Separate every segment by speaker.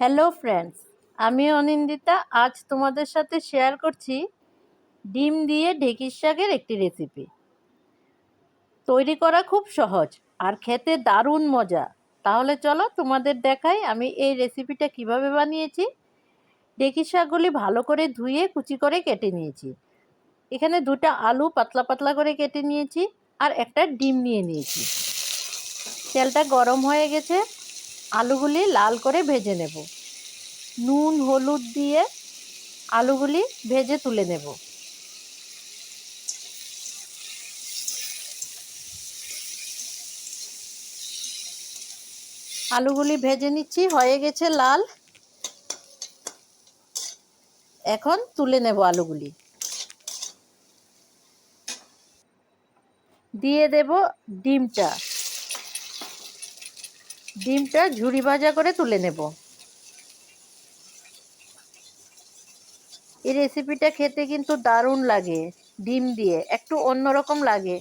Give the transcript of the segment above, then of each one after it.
Speaker 1: Hello friends আমি অনিন্দিতা। আজ তোমাদের সাথে শেয়ার করছি ডিম দিয়ে ঢেঁকির শাকের একটি রেসিপি তৈরি করা খুব সহজ আর খেতে দারুণ মজা। তাহলে চলো তোমাদের দেখাই আমি এই রেসিপিটা কীভাবে বানিয়েছি। ঢেঁকির শাকগুলি ভালো করে ধুয়ে কুচি করে কেটে নিয়েছি। এখানে দুটা আলু পাতলা পাতলা করে কেটে নিয়েছি আর একটা ডিম নিয়ে নিয়েছি। তেলটা গরম হয়ে গেছে। আলুগুলি লাল করে ভেজে নেব। নুন, হলুদ দিয়ে আলুগুলি ভেজে তুলে নেব। আলুগুলি ভেজে নিচ্ছি, হয়ে গেছে লাল। এখন তুলে নেব আলুগুলি। দিয়ে দেব ডিমটা। ডিমটা ঝুরি ভাজা করে তুলে নেব। এই রেসিপিটা খেতে কিন্তু দারুণ লাগে, ডিম দিয়ে, একটু অন্যরকম লাগে।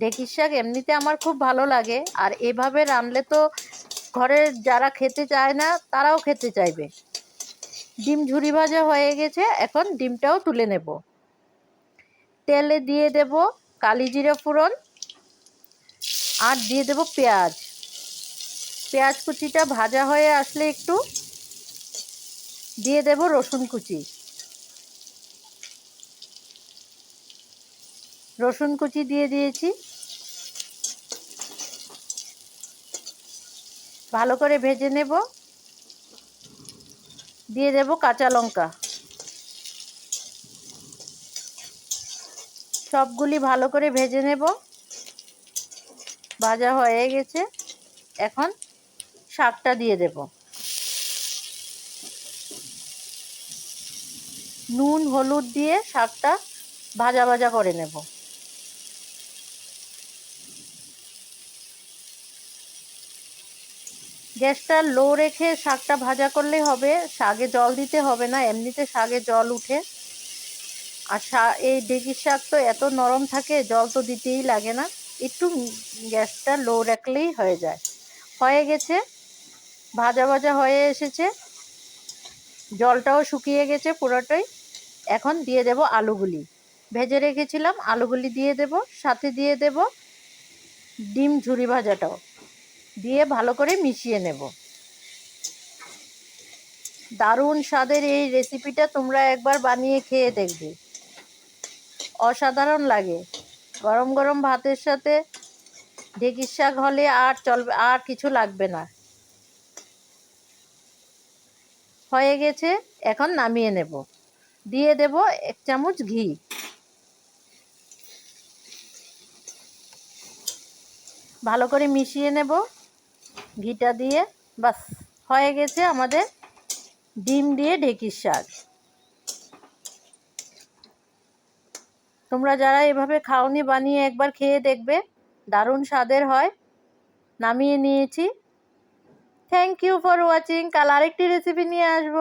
Speaker 1: ঢেঁকির শাক এমনিতে আমার খুব ভালো লাগে, আর এভাবে রানলে তো ঘরের যারা খেতে চায় না, তারাও খেতে চাইবে। ডিম ঝুরি ভাজা হয়ে গেছে, এখন ডিমটাও তুলে নেব। তেলে দিয়ে দেব কালি জিরা ফোড়ন, আর দিয়ে দেব পেঁয়াজ। পেঁয়াজ কুচিটা ভাজা হয়ে আসলে একটু দিয়ে দেব রসুন কুচি। রসুন কুচি দিয়ে দিয়েছি। ভালো করে ভেজে নেব। দিয়ে দেব কাঁচা লঙ্কা। সবগুলি ভালো করে ভেজে নেব। ভাজা হয়ে গেছে। এখন শাকটা দিয়ে দেব। নুন, হলুদ দিয়ে শাকটা ভাজা ভাজা করে নেব। গ্যাসটা লো রেখে শাকটা ভাজা করলে হবে। শাকে জল দিতে হবে না, এমনিতে শাকে জল উঠে। আর এই ডেকির শাক তো এত নরম থাকে, জল তো দিতেই লাগে না। একটু গ্যাসটা লো রাখলেই হয়ে যায়। হয়ে গেছে ভাজা ভাজা হয়ে এসেছে। জলটাও শুকিয়ে গেছে পুরোটাই। এখন দিয়ে দেব আলুগুলি। ভেজে রেখেছিলাম, আলুগুলি দিয়ে দেব, সাথে দিয়ে দেব ডিম ঝুরি ভাজাটাও। দিয়ে ভালো করে মিশিয়ে নেব। দারুণ স্বাদের এই রেসিপিটা তোমরা একবার বানিয়ে খেয়ে দেখবে। অসাধারণ লাগে। গরম গরম ভাতের সাথে ঢেঁকির শাক হলে আর চলবে, আর কিছু লাগবে না। হয়ে গেছে, এখন নামিয়ে নেব। দিয়ে দেব এক চামচ ঘি। ভালো করে মিশিয়ে নেব ঘিটা দিয়ে। বাস, হয়ে গেছে আমাদের ডিম দিয়ে ঢেঁকির শাক। তোমরা যারা এভাবে খাওনি বানিয়ে একবার খেয়ে দেখবে, দারুণ স্বাদের হয়। নামিয়ে নিয়েছি। থ্যাংক ইউ ফর ওয়াচিং কাল আরেকটি রেসিপি নিয়ে আসব।